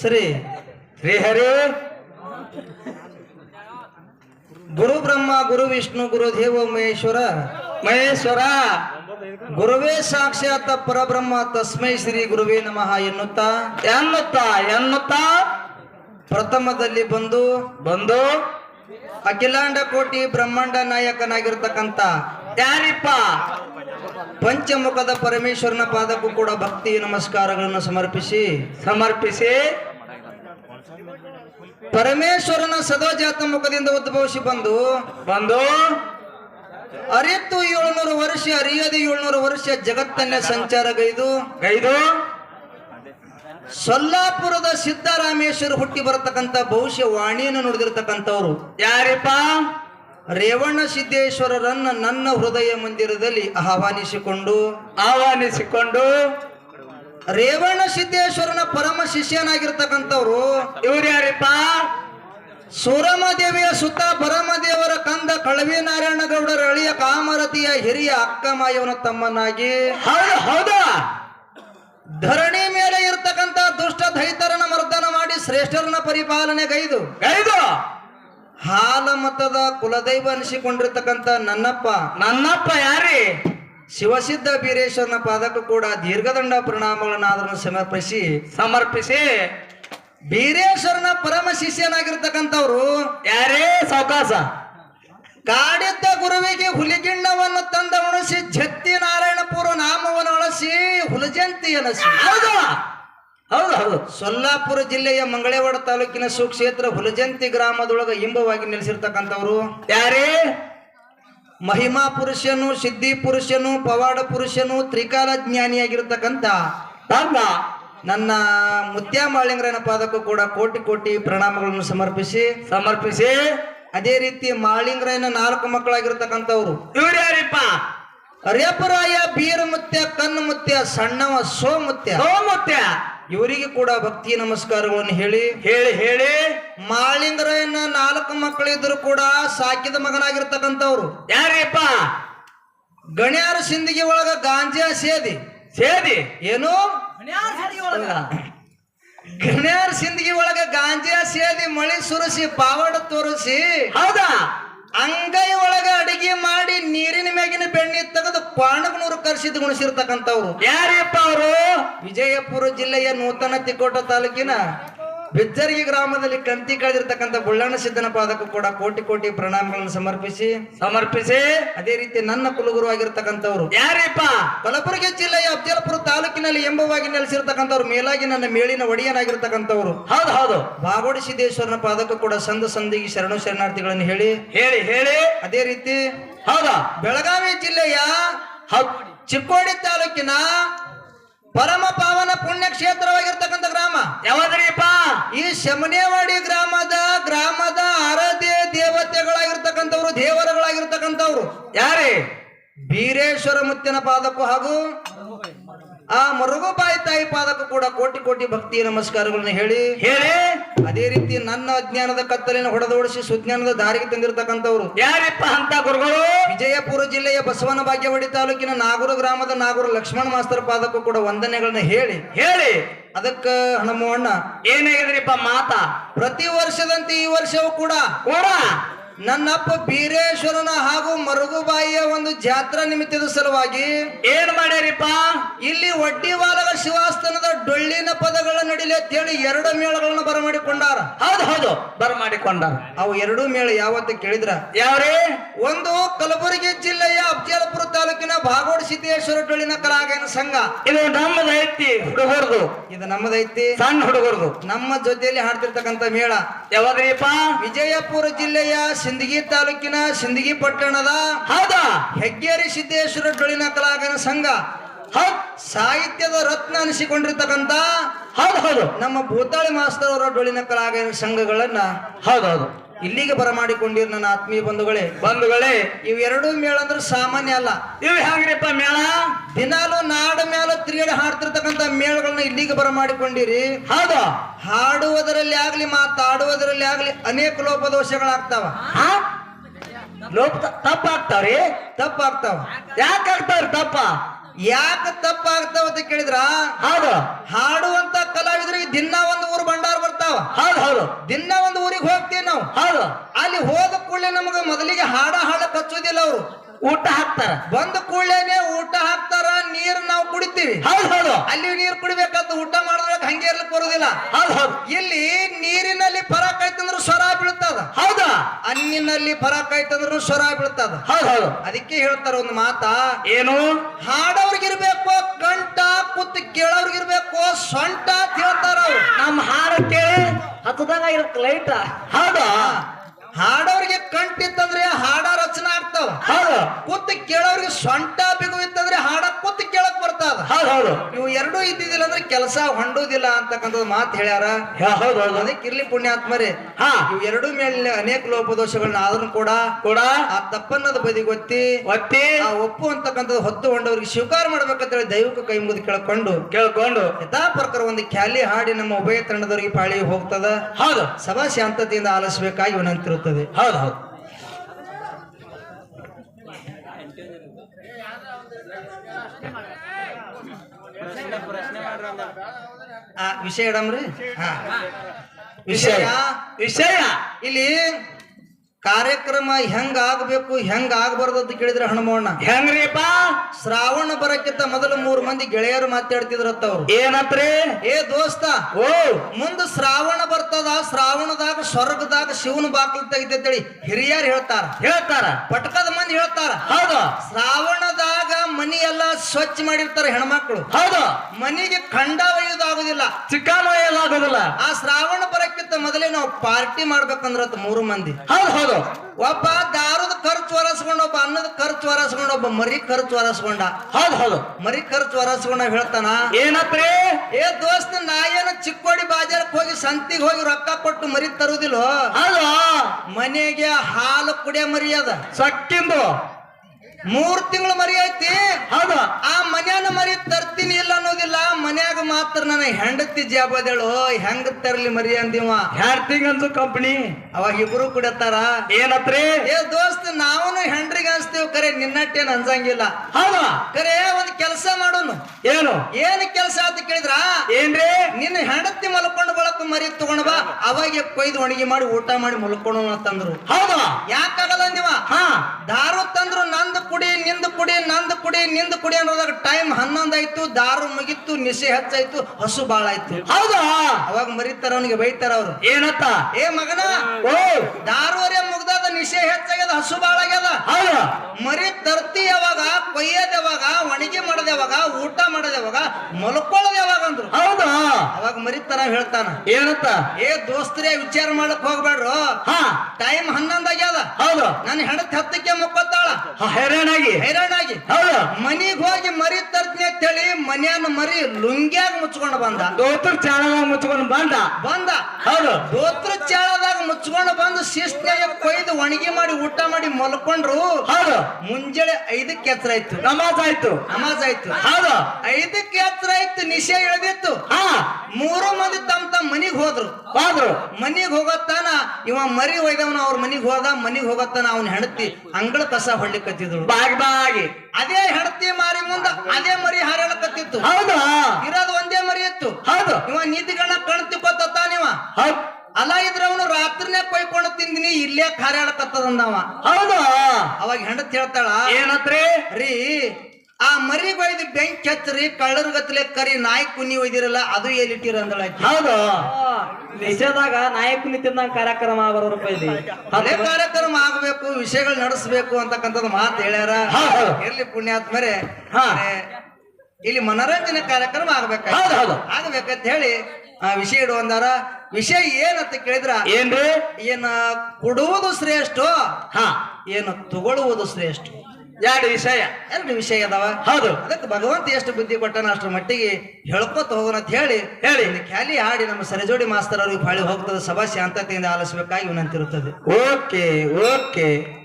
ಸರಿ. ಶ್ರೀಹರಿ ಗುರು ಬ್ರಹ್ಮ ಗುರು ವಿಷ್ಣು ಗುರು ದೇವ ಮಹೇಶ್ವರ. ಮಹೇಶ್ವರ. ಗುರುವೇ ಸಾಕ್ಷಾತ್ ಪರಬ್ರಹ್ಮ ತಸ್ಮೈ ಶ್ರೀ ಗುರುವೇ ನಮಃ ಎನ್ನುತ್ತಾ? ಎನ್ನುತ್ತಾ? ಎನ್ನುತ್ತಾ? ಪ್ರಥಮದಲ್ಲಿ ಬಂದು ಬಂದು ಅಖಿಲಾಂಡ ಕೋಟಿ ಬ್ರಹ್ಮಾಂಡ ನಾಯಕನಾಗಿರ್ತಕ್ಕಂಥ ಯಾರಿಪ್ಪ? ಪಂಚಮುಖದ ಪರಮೇಶ್ವರನ ಪಾದಕ್ಕೂ ಕೂಡ ಭಕ್ತಿ ನಮಸ್ಕಾರಗಳನ್ನು ಸಮರ್ಪಿಸಿ ಸಮರ್ಪಿಸಿ. ಪರಮೇಶ್ವರನ ಸದೋಜಾತ ಮುಖದಿಂದ ಉದ್ಭವಿಸಿ ಬಂದು ಬಂದು. ಅರಿತು ಏಳ್ನೂರು ವರ್ಷ ಅರಿಯದೆ ಏಳ್ನೂರು ವರ್ಷ ಜಗತ್ತನ್ನೇ ಸಂಚಾರ ಗೈದು. ಸೊಲ್ಲಾಪುರದ ಸಿದ್ದರಾಮೇಶ್ವರ ಹುಟ್ಟಿ ಬರತಕ್ಕಂತ ಭವಿಷ್ಯ ವಾಣಿಯನ್ನು ನುಡಿದಿರ್ತಕ್ಕಂಥವ್ರು. ಯಾರಿಪ್ಪ? ರೇವಣ್ಣ ಸಿದ್ದೇಶ್ವರರನ್ನ ನನ್ನ ಹೃದಯ ಮಂದಿರದಲ್ಲಿ ಆಹ್ವಾನಿಸಿಕೊಂಡು ಆಹ್ವಾನಿಸಿಕೊಂಡು ರೇವಣ್ಣ ಸಿದ್ದೇಶ್ವರನ ಪರಮ ಶಿಷ್ಯನಾಗಿರ್ತಕ್ಕಂಥವ್ರು ಇವ್ರು ಯಾರಿಪ್ಪ? ಸೂರಮದೇವಿಯ ಸುತ್ತ ಪರಮದೇವರ ಕಂದ ಕಳವಿ ನಾರಾಯಣ ಗೌಡರ ಅಳಿಯ ಕಾಮರತಿಯ ಹಿರಿಯ ಅಕ್ಕ ಮಾಯವನ ತಮ್ಮನಾಗಿ ಹೌದು ಹೌದಾ. ಧರಣಿ ಮೇಲೆ ಇರ್ತಕ್ಕಂಥ ದುಷ್ಟ ದೈತರನ ಮರ್ದನ ಮಾಡಿ ಶ್ರೇಷ್ಠರನ ಪರಿಪಾಲನೆಗೈದು. ಗೈದು. ಹಾಲ ಮತದ ಕುಲದೈವ ಅನಿಸಿಕೊಂಡಿರ್ತಕ್ಕಂಥ ನನ್ನಪ್ಪ. ನನ್ನಪ್ಪ ಯಾರಿ ಶಿವಸಿದ್ಧ ಬೀರೇಶ್ವರನ ಪಾದಕ್ಕೂ ಕೂಡ ದೀರ್ಘದಂಡ ಪ್ರಣಾಮಗಳನ್ನಾದರೂ ಸಮರ್ಪಿಸಿ. ಸಮರ್ಪಿಸಿ. ಬೀರೇಶ್ವರನ ಪರಮ ಶಿಷ್ಯನಾಗಿರ್ತಕ್ಕಂಥವ್ರು ಯಾರೇ ಸಾವಕಾಶ ಕಾಡಿದ್ದ ಗುರುವಿಗೆ ಹುಲಿಗಿಣ್ಣವನ್ನು ತಂದ ಉಣಿಸಿ ಜತ್ತಿ ನಾರಾಯಣಪುರ ನಾಮವನ್ನು ಅಳಸಿ ಹುಲಜಂತಿ ಅನಸಿ ಹೌದು. ಹೌದು ಹೌದು. ಸೊಲ್ಲಾಪುರ ಜಿಲ್ಲೆಯ ಮಂಗಳೇವಾಡ ತಾಲೂಕಿನ ಸುಕ್ಷೇತ್ರ ಹುಲಜಂತಿ ಗ್ರಾಮದೊಳಗ ಇಂಬವಾಗಿ ನೆಲೆಸಿರ್ತಕ್ಕಂಥವ್ರು. ಯಾರೇ? ಮಹಿಮಾ ಪುರುಷನು ಸಿದ್ಧಿ ಪುರುಷನು ಪವಾಡ ಪುರುಷನು ತ್ರಿಕಾಲ ಜ್ಞಾನಿಯಾಗಿರ್ತಕ್ಕಂಥ ನನ್ನ ಮುತ್ಯ ಮಾಳಿಂಗರನ ಪಾದಕ್ಕೂ ಕೂಡ ಕೋಟಿ ಕೋಟಿ ಪ್ರಣಾಮಗಳನ್ನು ಸಮರ್ಪಿಸಿ ಸಮರ್ಪಿಸಿ. ಅದೇ ರೀತಿ ಮಾಳಿಂಗರನ ನಾಲ್ಕು ಮಕ್ಕಳಾಗಿರ್ತಕ್ಕಂಥವ್ರು. ಇವ್ರು ಯಾರಿಪ್ಪ? ಅರ್ಯಪರಾಯ ಬೀರ ಮುತ್ಯ ಕಣ್ಣು ಮುತ್ಯ ಸಣ್ಣವ ಸೋ ಮುತ್ಯ. ಸೋಮುತ್ಯ ಇವರಿಗೆ ಕೂಡ ಭಕ್ತಿ ನಮಸ್ಕಾರಗಳನ್ನು ಹೇಳಿ. ಹೇಳಿ ಹೇಳಿ. ಮಾಳಿಂಗರಾಯನ ನಾಲ್ಕು ಮಕ್ಕಳಿದ್ರು ಕೂಡ ಸಾಕಿದ ಮಗನಾಗಿರ್ತಕ್ಕಂಥವ್ರು. ಯಾರಿಪ್ಪ? ಗಣ್ಯಾರ ಸಿಂದಗಿ ಒಳಗ ಗಾಂಜಾ ಸೇದಿ. ಸೇದಿ? ಏನು? ಗಣ್ಯಾರ ಸಿಂದಗಿ ಒಳಗ ಗಾಂಜಾ ಸೇದಿ ಮಳಿ ಸುರಿಸಿ ಪಾವಡ ತೋರಿಸಿ ಹೌದಾ? ಅಂಗೈ ಒಳಗ ಅಡಿಗೆ ಮಾಡಿ ತೆಗೆದು ಕ್ವಾಣಗನೂರು ಕರ್ಸಿದ್ ಗುಣಿಸಿರ್ತಕ್ಕಂಥವ್ರು. ಯಾರಿಪ್ಪ ಅವರು? ವಿಜಯಪುರ ಜಿಲ್ಲೆಯ ನೂತನ ತಿಕೋಟ ತಾಲೂಕಿನ ಬೆಜ್ಜರ್ಗಿ ಗ್ರಾಮದಲ್ಲಿ ಕಂತಿ ಕಳೆದಿರ್ತಕ್ಕಂಥ ಬುಳ್ಳಣ್ಣ ಸಿದ್ದನ ಪಾದಕ್ಕೂ ಕೂಡ ಕೋಟಿ ಕೋಟಿ ಪ್ರಣಾಮಗಳನ್ನು ಸಮರ್ಪಿಸಿ ಸಮರ್ಪಿಸಿ. ಅದೇ ರೀತಿ ನನ್ನ ಕುಲಗುರು ಆಗಿರ್ತಕ್ಕಂಥವ್ರು. ಯಾರಪ್ಪ? ಕಲಬುರಗಿ ಜಿಲ್ಲೆಯ ಅಫಜಲಪುರ ತಾಲೂಕಿನಲ್ಲಿ ಎಂಬವಾಗಿ ನೆಲೆಸಿರ್ತಕ್ಕಂಥವ್ರು ಮೇಲಾಗಿ ನನ್ನ ಮೇಲಿನ ಒಡೆಯನಾಗಿರ್ತಕ್ಕಂಥವ್ರು. ಹೌದು ಹೌದು. ಬಾಗೋಡಿ ಸಿದ್ದೇಶ್ವರನ ಪಾದಕ್ಕೂ ಕೂಡ ಸಂದ ಸಂದಿಗೆ ಶರಣು ಶರಣಾರ್ಥಿಗಳನ್ನು ಹೇಳಿ. ಹೇಳಿ ಹೇಳಿ. ಅದೇ ರೀತಿ ಹೌದಾ? ಬೆಳಗಾವಿ ಜಿಲ್ಲೆಯ ಚಿಕ್ಕೋಡಿ ತಾಲೂಕಿನ ಪರಮ ಪಾವನ ಪುಣ್ಯ ಕ್ಷೇತ್ರವಾಗಿರ್ತಕ್ಕಂಥ ಗ್ರಾಮ. ಯಾವ್ದ್ರಿಪ್ಪ? ಈ ಶಮನೇವಾಡಿ ಗ್ರಾಮದ ಗ್ರಾಮದ ಆರಾಧ್ಯ ದೇವತೆಗಳಾಗಿರ್ತಕ್ಕಂಥವ್ರು ದೇವರುಗಳಾಗಿರ್ತಕ್ಕಂಥವ್ರು. ಯಾರೇ? ಬೀರೇಶ್ವರ ಮುತ್ತಿನ ಪಾದಕ್ಕೂ ಹಾಗೂ ಆ ಮರುಗುಬಾಯಿ ತಾಯಿ ಪಾದಕ್ಕೂ ಕೂಡ ಕೋಟಿ ಕೋಟಿ ಭಕ್ತಿ ನಮಸ್ಕಾರಗಳನ್ನು ಹೇಳಿ. ಹೇಳಿ. ಅದೇ ರೀತಿ ನನ್ನ ಅಜ್ಞಾನದ ಕತ್ತಲಿನ ಹೊಡೆದೋಡಿಸಿ ಸುಜ್ಞಾನದ ದಾರಿಗೆ ತಂದಿರತಕ್ಕಂಥವ್ರು. ಯಾರಿಪ್ಪ ಅಂತ ಗುರುಗಳು? ವಿಜಯಪುರ ಜಿಲ್ಲೆಯ ಬಸವನ ಭಾಗ್ಯವಾಡಿ ತಾಲೂಕಿನ ನಾಗೂರು ಗ್ರಾಮದ ನಾಗೂರು ಲಕ್ಷ್ಮಣ ಮಾಸ್ತರ ಪಾದಕ್ಕೂ ಕೂಡ ವಂದನೆಗಳನ್ನ ಹೇಳಿ. ಹೇಳಿ. ಅದಕ್ಕ ಹಣಮಣ್ಣ ಏನಾಗಿದ್ರಿಪ್ಪ ಮಾತಾ? ಪ್ರತಿ ವರ್ಷದಂತೆ ಈ ವರ್ಷವೂ ಕೂಡ. ಕೂಡ? ನನ್ನಪ್ಪ ಬೀರೇಶ್ವರನ ಹಾಗೂ ಮರುಗುಬಾಯಿಯ ಒಂದು ಜಾತ್ರಾ ನಿಮಿತ್ತದ ಸಲುವಾಗಿ ಏನ್ ಮಾಡ್ಯಾರಿಪ್ಪ? ಇಲ್ಲಿ ಒಡ್ಡಿವಾಲದ ಶಿವಾಸ್ತನದ ಡೊಳ್ಳಿನ ಪದಗಳ ನಡಿಲೆ ಅಂತೇಳಿ ಎರಡು ಮೇಳಗಳನ್ನು ಬರಮಾಡಿಕೊಂಡಾರ. ಹೌದು ಹೌದು. ಬರಮಾಡಿಕೊಂಡಾರ. ಅವು ಎರಡು ಮೇಳ ಯಾವತ್ತು ಕೇಳಿದ್ರ? ಯಾವ್ರಿ? ಒಂದು ಕಲಬುರಗಿ ಜಿಲ್ಲೆಯ ಅಫಜಲಪುರ ತಾಲೂಕಿನ ಭಾಗೋಡ್ ಸಿದ್ದೇಶ್ವರ ಡೊಳ್ಳಿನ ಕಲಾಗಾಯನ ಸಂಘ. ಇದು ನಮ್ಮದೈತಿ ಐತಿ ಹುಡುಗರ್ದು. ಇದು ನಮ್ಮದೈತಿ ಸಣ್ಣ ಹುಡುಗರ್ದು. ನಮ್ಮ ಜೊತೆಯಲ್ಲಿ ಹಾಡ್ತಿರ್ತಕ್ಕಂಥ ಮೇಳ. ಯಾವಾಗ್ರೀಪ ವಿಜಯಪುರ ಜಿಲ್ಲೆಯ ಸಿಂದಗಿ ತಾಲೂಕಿನ ಸಿಂದಗಿ ಪಟ್ಟಣದ ಹೌದಾ? ಹೆಗ್ಗೇರಿ ಸಿದ್ದೇಶ್ವರ ಡೊಳ್ಳಿನ ಕಲಾಗಾಯನ ಸಂಘ. ಹೌದ್. ಸಾಹಿತ್ಯದ ರತ್ನ ಅನಿಸಿಕೊಂಡಿರ್ತಕ್ಕಂಥ ಹೌದು ಹೌದು. ನಮ್ಮ ಭೂತಾಳಿ ಮಾಸ್ತರ್ ಅವರ ಡೊಳಿನ ಕಲಾಗಾಯನ ಸಂಘಗಳನ್ನ ಹೌದೌದು ಇಲ್ಲಿಗೆ ಬರಮಾಡಿಕೊಂಡಿರು ನನ್ನ ಆತ್ಮೀಯ ಬಂಧುಗಳೇ. ಬಂಧುಗಳೇ. ಇವೆರಡೂ ಮೇಳ ಅಂದ್ರೆ ಸಾಮಾನ್ಯ ಅಲ್ಲ. ಇವ್ ಹೆಂಗ್ರಿಪ್ಪ ಮೇಳ? ದಿನಾಲು ನಾಡ ಮೇಲ ತಿರುಗಾಡಿ ಹಾಡ್ತಿರ್ತಕ್ಕಂಥ ಮೇಳಗಳನ್ನ ಇಲ್ಲಿಗೆ ಬರಮಾಡಿಕೊಂಡಿರಿ. ಹೌದು. ಹಾಡುವುದರಲ್ಲಿ ಆಗ್ಲಿ ಮಾತಾಡುವುದರಲ್ಲಿ ಆಗ್ಲಿ ಅನೇಕ ಲೋಪದೋಷಗಳಾಗ್ತಾವ. ಲೋಪ ತಪ್ಪಾಗ್ತಾವ್ರಿ? ತಪ್ಪಾಗ್ತಾವ. ಯಾಕಾಗ್ತಾವ್ರಿ ತಪ್ಪ? ಯಾಕ ತಪ್ಪಾಗ್ತಾವ ಅಂತ ಕೇಳಿದ್ರ? ಹೌದು. ಹಾಡುವಂತ ಕಲಾವಿದರಿಗೆ ದಿನ ಒಂದು ಊರು ಭಂಡಾರ ಬರ್ತಾವ? ಹೌದು ಹೌದು. ದಿನ ಒಂದು ಊರಿಗೆ ಹೋಗ್ತೀವಿ ನಾವು. ಹೌದು. ಅಲ್ಲಿ ಹೋದ ಕೂಡಲೇ ನಮಗೆ ಮೊದಲಿಗೆ ಹಾಡ ಹಾಡ ಕಚ್ಚೋದಿಲ್ಲ ಅವರು. ಊಟ ಹಾಕ್ತಾರ. ಬಂದ ಕೂಡಲೇನೆ ಊಟ ಹಾಕ್ತಾರ ನೀರ್ ನಾವು ಕುಡಿತೀವಿ. ಹೌದು ಹೌದು. ಅಲ್ಲಿ ನೀರ್ ಕುಡಿಬೇಕಂತ ಊಟ ಮಾಡಿದ್ರೆ ಹಂಗೆ ಇರ್ಲಿಕ್ಕೆ ಬರುದಿಲ್ಲ. ಹೌದು ಹೌದು. ಇಲ್ಲಿ ನೀರಿನಲ್ಲಿ ಫರಕ್ ಆಯ್ತಂದ್ರೆ ಸ್ವರ ಬೀಳ್ತದ. ಹೌದಾ? ಅನ್ನಿನಲ್ಲಿ ಫರಕ್ ಐತಂದ್ರ ಸ್ವರ ಬೀಳ್ತದ? ಹೌದು ಹೌದು. ಅದಕ್ಕೆ ಹೇಳ್ತಾರ ಒಂದು ಮಾತ. ಏನು? ಹಾಡೋರ್ಗಿರ್ಬೇಕು ಕಂಟ ಕುತ್ತು ಕೇಳೋರ್ಗಿರ್ಬೇಕು ಸೊಂಟ ಅಂತ ಹೇಳ್ತಾರ ನಮ್ಮ ಹಾಡು ಕೇಳಿ ಹತ್ತದಾಗ ಇರಕ್ ಲೈಟ ಹೌದಾ? ಹಾಡೋರಿಗೆ ಕಂಟಿತ್ತಂದ್ರೆ ಹಾಡ ರಚನೆ ಆಗ್ತಾವ. ಹೌದು. ಕುತ್ತು ಕೇಳೋರ್ಗೆ ಸೊಂಟ ಬಿಗು ಇತ್ತಂದ್ರೆ ಹಾಡ ಕೂತ್ ಕೇಳಕ್ ಬರ್ತಾವ ಹೌದು ಹೌದು. ಅಂದ್ರೆ ಕೆಲಸ ಹೊಂಡುದಿಲ್ಲ ಅಂತಕ್ಕಂಥದ್ದು ಮಾತು ಹೇಳ್ಯಾರ. ಅದಕ್ಕೆ ಇರ್ಲಿ ಪುಣ್ಯಾತ್ಮರೇ ಹಾ. ಇವು ಎರಡೂ ಮೇಲೆ ಅನೇಕ ಲೋಪದೋಷಗಳನ್ನ ಆದ್ರೂ ಕೂಡ ಕೂಡ ಆ ತಪ್ಪನ್ನದ ಬದಿ ಗೊತ್ತಿ ಒತ್ತಿ ಆ ಒಪ್ಪು ಅಂತಕ್ಕಂಥದ್ದು ಹೊತ್ತು ಹೊಂಡವ್ರಿಗೆ ಸ್ವೀಕಾರ ಮಾಡ್ಬೇಕಂತ ಹೇಳಿ ದೈವಕ್ಕೆ ಕೈ ಮುಗಿದು ಕೇಳ್ಕೊಂಡು ಕೇಳ್ಕೊಂಡು ಯಥಾ ಪ್ರಕಾರ ಒಂದು ಖ್ಯಾಲಿ ಹಾಡಿ ನಮ್ಮ ಉಭಯ ತಂಡದವರಿಗೆ ಪಾಳಿ ಹೋಗ್ತದ. ಹೌದು. ಸಭಾ ಶಾಂತತೆಯಿಂದ ಆಲಿಸಬೇಕಾಗಿ ವಿನಂತಿರುತ್ತದೆ. ಹೌದು ಹೌದು. ವಿಷಯ ಇಡಮ್ರಿ ವಿಷಯ ವಿಷಯ. ಇಲ್ಲಿ ಕಾರ್ಯಕ್ರಮ ಹೆಂಗ ಆಗ್ಬೇಕು ಹೆಂಗ ಆಗ್ಬಾರ್ದು ಅಂತ ಕೇಳಿದ್ರೆ ಹನುಮಣ್ಣ ಹೆಂಗ್ರಿಪ್ಪ? ಶ್ರಾವಣ ಬರಕ್ಕಿಂತ ಮೊದಲು ಮೂರು ಮಂದಿ ಗೆಳೆಯರು ಮಾತಾಡ್ತಿದ್ರ ಅವ್ರು. ಏನತ್ರಿ? ಏ ದೋಸ್ತ ಓ. ಮುಂದ ಶ್ರಾವಣ ಬರ್ತದ ಶ್ರಾವಣದಾಗ ಸ್ವರ್ಗದಾಗ ಶಿವನ ಬಾಕ್ಲು ತೆಗಿತೇಳಿ ಹಿರಿಯರು ಹೇಳ್ತಾರ. ಹೇಳ್ತಾರ. ಪಟಕದ ಮಂದಿ ಹೇಳ್ತಾರ. ಹೌದು. ಶ್ರಾವಣದಾಗ ಮನಿ ಎಲ್ಲ ಸ್ವಚ್ಛ ಮಾಡಿರ್ತಾರೆ ಹೆಣ್ಮಕ್ಳು. ಹೌದು. ಮನಿಗೆ ಖಂಡ ಒಯ್ಯೋದಾಗುದಿಲ್ಲ. ಚಿಕ್ಕನ ಒಯ್ಯೋದಾಗುದಿಲ್ಲ. ಆ ಶ್ರಾವಣ ಬರಕ್ಕಿಂತ ಮೊದಲೇ ನಾವು ಪಾರ್ಟಿ ಮಾಡ್ಬೇಕಂದ್ರತ್ ಮೂರು ಮಂದಿ. ಹೌದು ಹೌದು. ಒಬ್ಬ ದಾರದ ಖರ್ಚು ಹೊರಸ್ಕೊಂಡ ಒಬ್ಬ ಅನ್ನದ ಖರ್ಚು ಹೊರಸ್ಕೊಂಡ ಒಬ್ಬ ಮರಿ ಖರ್ಚು ಹೊರಸ್ಕೊಂಡ ಹೌದು ಹೌದು. ಮರಿ ಖರ್ಚು ಹೊರಸ್ಕೊಂಡ ಹೇಳ್ತಾನ ಏನತ್ರಿ? ಏ ದೋಸ್ತ ನಾ ಏನು ಚಿಕ್ಕೋಡಿ ಬಾಜಾರಕ್ಕೆ ಹೋಗಿ ಸಂತಿಗೆ ಹೋಗಿ ರೊಕ್ಕ ಕೊಟ್ಟು ಮರಿ ತರುದಿಲ್ಲ? ಹೌದು. ಮನೆಗೆ ಹಾಲು ಕುಡಿಯ ಮರಿ ಅದ. ಸಕ್ಕಿಂದು. ಮೂರ್ ತಿಂಗಳು ಮರಿ ಐತಿ ಹೌದು. ಆ ಮನ್ಯಾನ ಮರಿ ತರ್ತೀನಿ ಇಲ್ಲ ಅನ್ನೋದಿಲ್ಲ ಮನ್ಯಾಗ ಮಾತ್ರ ನನ್ನ ಹೆಂಡತಿ ಜಾಬದೇಳು ಹೆಂಗ ತರ್ಲಿ ಮರಿ ಅಂದಿವ. ಎರಡ್ ತಿಂಗಂತು ಕಂಪನಿ ಅವಾಗ ಇಬ್ರು ಕುಡಿತಾರ ಏನತ್ರಿ? ಏ ದೋಸ್ತ್ ನಾವನು ಹೆಂಡ್ರಿಗೆ ಅನ್ಸ್ತೀವಿ ಕರೆ ನಿನ್ನಟ್ಟೇನ್ ಅನ್ಸಂಗಿಲ್ಲ. ಹೌದು. ಕರೆ ಒಂದ್ ಕೆಲಸ ಮಾಡೋನು. ಏನು? ಏನ್ ಕೆಲಸ ಅಂತ ಕೇಳಿದ್ರ? ಏನ್ರಿ? ನಿನ್ನ ಹೆಂಡತಿ ಮಲ್ಕೊಂಡು ಮರಿ ತಗೊಂಡ್ ಬಾ. ಅವಾಗ ಕೊಯ್ದು ಒಣಗಿ ಮಾಡಿ ಊಟ ಮಾಡಿ ಮಲ್ಕೊಂಡು ಅಂತಂದ್ರು. ಹೌದಾ? ಯಾಕಾಗಲ್ಲ ನೀವ ಹಾ. ದಾರು ತಂದ್ರು ನಂದ್ ಕುಡಿ ನಿಂದ ಕುಡಿ ನಂದ್ ಕುಡಿ ನಿಂದ ಕುಡಿ ಅನ್ನೋದಾಗ ಟೈಮ್ ಹನ್ನೊಂದಾಯ್ತು ದಾರು ಮುಗಿತ್ತು ನಿಶೆ ಹೆಚ್ಚಾಯ್ತು ಹಸು ಬಾಳ ಆಯ್ತು ಹೌದು? ಅವಾಗ ಮರಿತಾರ ಅವನಿಗೆ ಬೈತಾರ ಅವ್ರು. ಏನತ್ತ? ಏ ಮಗನ ಓ. ಅರೇ ಮುಗ್ದಾದ ನಿಶೆ ಹೆಚ್ಚಾಗ್ಯದ ಹಸು ಬಾಳ ಆಗ್ಯದ ಹೌದು? ಮರಿ ತರ್ತಿ ಯಾವಾಗ ಒಣಗಿ ಮಾಡದವಾಗ ಯಾವಾಗ ಊಟ ಮಾಡದವಾಗ ಯಾವಾಗ ಮಲ್ಕೊಳ್ಳೋದು ಯಾವಾಗ ಅಂದ್ರು. ಹೌದಾ? ಅವಾಗ ಮರಿತಾರ ಹೇಳ್ತಾನ. ಏನತ್ತ ಏ ದೋಸ್ತರೇ ವಿಚಾರ ಮಾಡಕ್ ಹೋಗ್ಬೇಡ್ರು? ಹಾ. ಟೈಮ್ ಹನ್ನೊಂದಾಗ್ಯದ. ಹೌದು. ನನ್ನ ಹೆಣತ್ ಹತ್ತಕ್ಕೆ ಹ, ಹೈರಾಣಾಗಿ ಹೈರಾಣಾಗಿ ಹೌದು. ಮನಿಗ್ ಹೋಗಿ ಮರಿ ತರ್ತೀನಿ ಅಂತ ಹೇಳಿ ಮನ್ಯಾನ ಮರಿ ಲುಂಗ್ಯಾಗ ಮುಚ್ಕೊಂಡು ಬಂದ. ದೋತ್ರ ಚಾಳದಾಗ ಮುಚ್ಕೊಂಡು ಬಂದ. ಬಂದ. ಹೌದು. ದೋತ್ರ ಚಾಳದಾಗ ಮುಚ್ಕೊಂಡು ಬಂದು ಶಿಸ್ತಾಗ ಕೊಯ್ದು ಒಣಗಿ ಮಾಡಿ ಊಟ ಮಾಡಿ ಮಲ್ಕೊಂಡ್ರು. ಹೌದು. ಮುಂಜಾನೆ ಐದಕ್ಕೆ ಎತ್ರ ಆಯ್ತು. ನಮಾಜ್ ಆಯ್ತು. ನಮಾಜ್ ಆಯ್ತು. ಹೌದು. ಐದಕ್ಕೆ ಎತ್ರ ಆಯ್ತು ನಿಶೆ ಇಳಿದಿತ್ತು. ಹಾ. ಮೂರು ಮಂದಿ ತಮ್ಮ ತಮ್ಮ ಮನಿಗ್ ಹೋದ್ರು. ಹೋದ್ರು. ಮನಿಗ್ ಹೋಗತ್ತಾನ ಇವ ಮರಿ ಒಯ್ದವನ ಅವ್ರ ಮನಿಗ್ ಹೋದ ಮನಿಗ್ ಹೋಗತ್ತಾನ ಅವ್ನ ಹೆಂಡತಿ ಅಂಗಳ ಕಸ ಹೊಡ್ಲಿಕ್ಕತ್ತಿದ್ರು ಬಾಗಿ ಬಾಗಿ. ಅದೇ ಹೆಂಡತಿ ಮಾರಿ ಮುಂದ ಅದೇ ಮರಿ ಹಾರಾಡಕತ್ತಿತ್ತು ಹೌದಾ. ಇರೋದು ಒಂದೇ ಮರಿ ಇತ್ತು. ಹೌದು. ಇವ ನಿದ್ಗಣ ಕಣ್ತಿ ನೀವ? ಅಲ್ಲ ಇದ್ರ ಅವನು ರಾತ್ರಿನೇ ಕೊಯ್ಕೊಂಡು ತಿಂದಿನಿ ಇಲ್ಲೇ ಹಾರಾಡಕತ್ತದಂದವ ಹೌದು. ಅವಾಗ ಹೆಂಡತಿ ಹೇಳ್ತಾಳ ಏನತ್ರಿ? ರೀ ಆ ಮರಿ ಬೈದು ಬೆಂಕಿ ಹಚ್ಚರಿ ಕಳ್ಳರ ಗತ್ಲೆ ಕರಿ ನಾಯಿ ಕುನಿ ಒಯ್ದಿರಲ್ಲ ಅದು ಎಲ್ಲಿಟ್ಟಿರ ಅಂದಳ ಆಕಿ. ಹೌದು. ನಿಷೇಧಾಗ ನಾಯಕ ಕಾರ್ಯಕ್ರಮ ಬರೋರು ರೂಪಾಯಿ ಅದೇ ಕಾರ್ಯಕ್ರಮ ಆಗ್ಬೇಕು ವಿಷಯಗಳು ನಡೆಸಬೇಕು ಅಂತಕ್ಕಂಥದ್ದು ಮಾತು ಹೇಳ್ಯಾರ. ಇರ್ಲಿ ಪುಣ್ಯಾತ್ಮರೇ. ಹಾ. ಇಲ್ಲಿ ಮನೋರಂಜನೆ ಕಾರ್ಯಕ್ರಮ ಆಗ್ಬೇಕು ಆಗ್ಬೇಕಂತ ಹೇಳಿ ಆ ವಿಷಯ ಇಡುವಂದಾರ ವಿಷಯ ಏನಂತ ಕೇಳಿದ್ರ? ಏನ್ರಿ? ಏನ ಕೊಡುವುದು ಶ್ರೇಷ್ಠ? ಹಾ. ಏನು ತಗೊಳ್ಳುವುದು ಶ್ರೇಷ್ಠ? ಎರಡು ವಿಷಯ. ಎರಡು ವಿಷಯ ಅದಾವ. ಹೌದು. ಅದಕ್ಕೆ ಭಗವಂತ ಎಷ್ಟು ಬುದ್ಧಿ ಕೊಟ್ಟನ ಅಷ್ಟರ ಮಟ್ಟಿಗೆ ಹೇಳ್ಕೊತ ಹೋಗೋಣ ಅಂತ ಹೇಳಿ ಹೇಳಿ. ಖ್ಯಾಲಿ ಹಾಡಿ ನಮ್ಮ ಸರಜೋಡಿ ಮಾಸ್ತರ್ ಅವ್ರಿಗೆ ಬಾಳಿ ಹೋಗ್ತದೆ. ಸಭಾ ಶಾಂತತೆಯಿಂದ ಆಲಿಸಬೇಕಾಗಿ ವಿನಂತಿರುತ್ತದೆ. Okay okay.